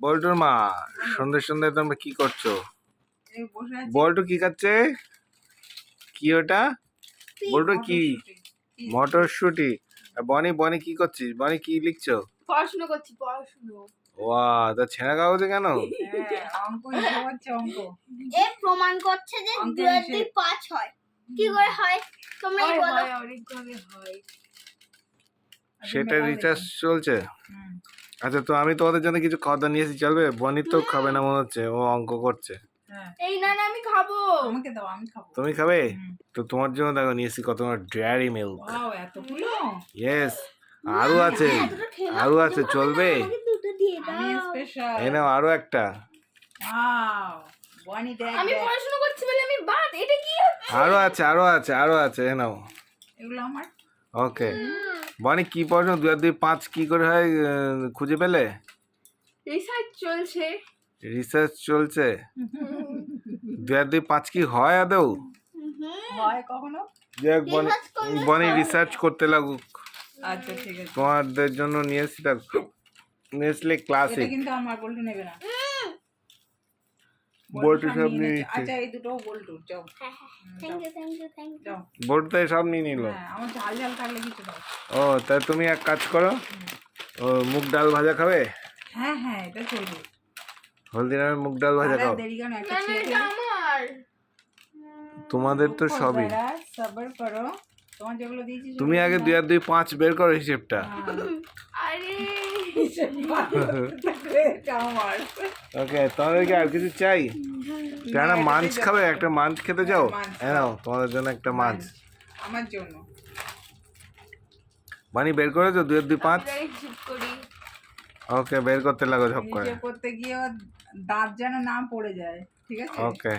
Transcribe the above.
বল্টুর মা সন্ধ্যে সন্ধ্যে তোমরা কি করছ? এই বসে আছি। বল্টু কি খাচ্ছে? কি ওটা? বল্টু কি? মটরশুঁটি। বনি বনি কি করছিস? বনি কি লিখছো? পড়াশোনা করছি পড়াশোনা। ওয়া তা ছেঁড়া কাগজে কেন? হ্যাঁ, অঙ্ক হচ্ছে অঙ্ক। এ প্রমাণ করছে যে অঙ্কের দুই আর দুই হিসেব। পাঁচ হয়। কি করে হয়? তোমরাই বলো। হয়, হয়। সেটা রিচার্জ চলছে? হুম। আচ্ছা তো আমি তোমাদের জন্য কিছু খাওয়া দাওয়া নিয়ে এসেছি। চলবে? বনি তো খাবে না মনে হচ্ছে। ও অঙ্ক করছে। হ্যাঁ। এই না না আমি খাব। আমাকে দাও আমি খাব। তুমি খাবে? তো তোমার জন্য দেখো নিয়ে এসেছি কত ডেয়ারি মিল্ক। ওয়াও এতগুলো? ইয়েস আরও আছে। আরও আছে চলবে? আমাকে দুটো দিয়ে আমি স্পেশাল এই নাও আরও একটা। ওয়াও বনি দেখ আমি পড়াশোনা করছি বলে আমি বাদ এটা কি আরও আছে আরও আছে আরও আছে এই নাও। এগুলো আমার? ওকে। বনি কি পড়াশোনা দুই আর দুই পাঁচ কি করে হয় খুঁজে পেলে? রিসার্চ চলছে। রিসার্চ চলছে? দুই আর দুই পাঁচ কি হয় আদৌ? হয় কখনো? যাক বনি বনি রিসার্চ করতে লাগুক। আচ্ছা ঠিক আছে। তোমাদের জন্য নিয়ে এসেছি দেখো নেসলে এটা ক্লাসিক কিন্তু আমার বল্টু নেবে না। বল্টু সব নিয়ে নিচ্ছে। আচ্ছা এই দুটো যাও। Thank you thank you thank you সব নিয়ে নিল। হ্যাঁ আমার ঝাল ঝাল থাকলে কিছু দাও। ও তাই তুমি এক কাজ করো। ও মুগ ডাল ভাজা খাবে? হ্যাঁ হ্যাঁ এটা চলবে হলদিরামের মুগ ডাল ভাজা খাও। দেরি কেন একটা। আমার? তোমাদের তো সবই। সবর করো। তোমার যেগুলো দিয়েছি তুমি আগে। দুই আর দুই পাঁচ বের করো হিসেবটা। হ্যাঁ। আরে ওকে তোমাদেরকে আর কিছু চাই? মাঞ্চ যাও। খাবে একটা মাঞ্চ খেতে যাও। হ্যাঁ, মাঞ্চ হ্যাঁ তোমাদের জন্য একটা মাছ আমার জন্য। বানি বের করেছ? দুই দুই পাঁচ? ওকে বের করতে লাগো ঝপ করে। করতে গিয়ে দাঁত যেন না পড়ে যায় ঠিক আছে? ওকে